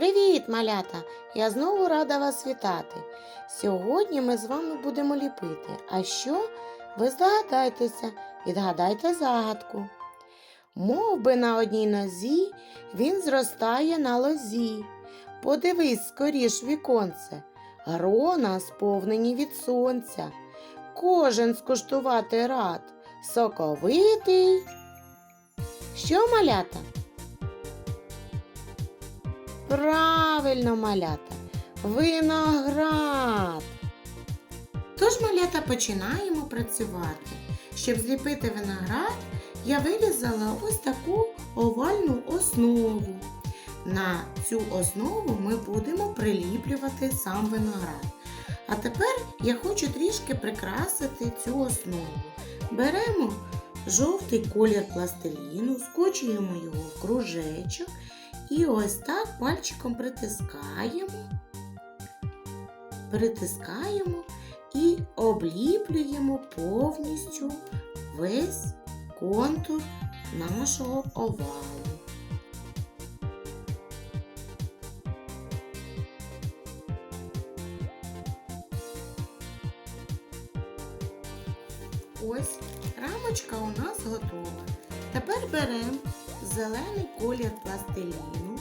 Привіт, малята! Я знову рада вас вітати. Сьогодні ми з вами будемо ліпити. А що? Ви здогадайтеся, відгадайте загадку. Мов би на одній нозі він зростає на лозі. Подивись скоріш віконце, грона сповнені від сонця. Кожен скуштувати рад, соковитий. Що малята? Правильно, малята, виноград. Тож, малята, починаємо працювати. Щоб зліпити виноград, я вирізала ось таку овальну основу. На цю основу ми будемо приліплювати сам виноград. А тепер я хочу трішки прикрасити цю основу. Беремо жовтий колір пластиліну, скочуємо його в кружечок і ось так пальчиком притискаємо, притискаємо і обліплюємо повністю весь контур нашого овалу. Ось рамочка у нас готова. Тепер беремо зелений колір пластиліну,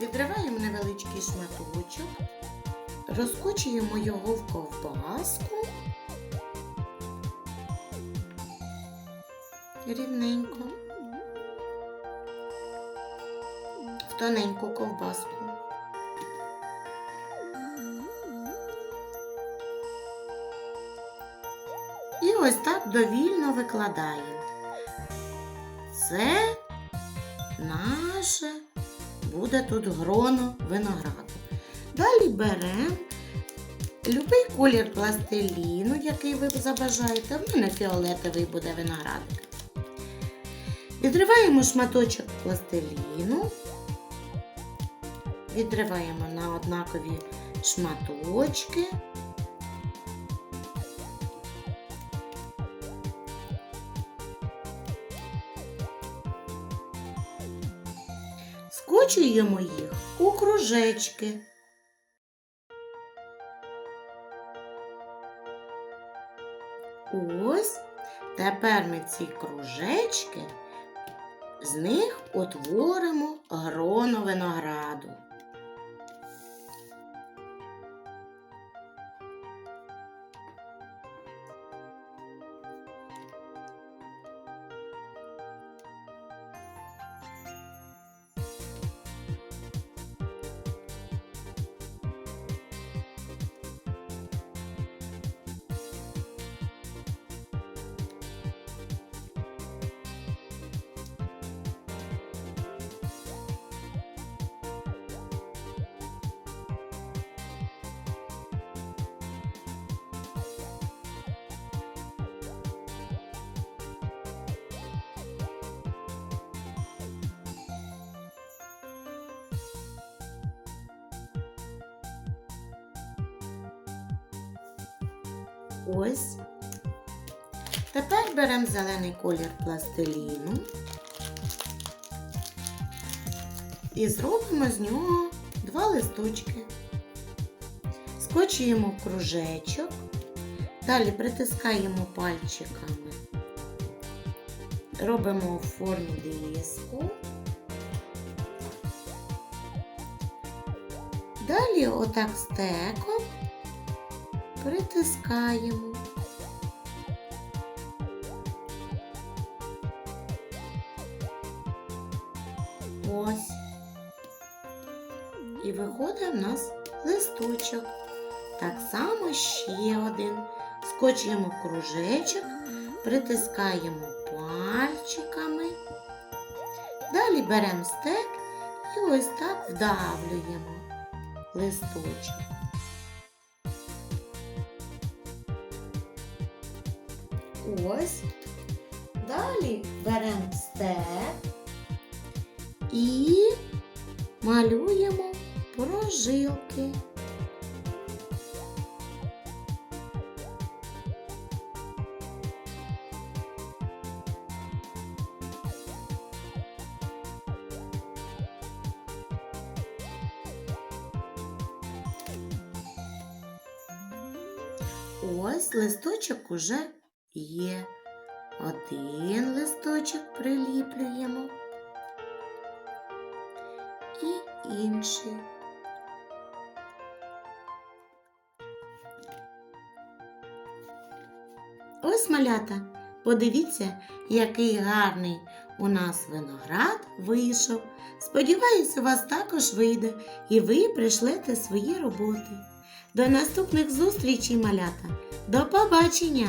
відриваємо невеличкий шматочок, розкочуємо його в ковбаску. Рівненько, в тоненьку ковбаску. Ось так довільно викладаємо. Це наше буде тут гроно винограду. Далі беремо любий колір пластиліну, який ви забажаєте. В мене фіолетовий буде виноградик. Відриваємо шматочок пластиліну, відриваємо на однакові шматочки. Скочуємо їх у кружечки. Ось тепер ми ці кружечки, з них утворимо гроно винограду. Ось. Тепер беремо зелений колір пластиліну і зробимо з нього два листочки. Скочуємо в кружечок, далі притискаємо пальчиками, робимо в формі диску. Далі отак стеком притискаємо. Ось. І виходить в нас листочок. Так само ще один. Скочуємо в кружечок, притискаємо пальчиками. Далі беремо стек і ось так вдавлюємо листочок. ось. Далі беремо степ і малюємо прожилки. Ось листочок уже є. Один листочок приліплюємо і інший. Ось малята, подивіться, який гарний у нас виноград вийшов. Сподіваюсь, у вас також вийде, і ви прийшлете свої роботи. До наступних зустрічей, малята. До побачення!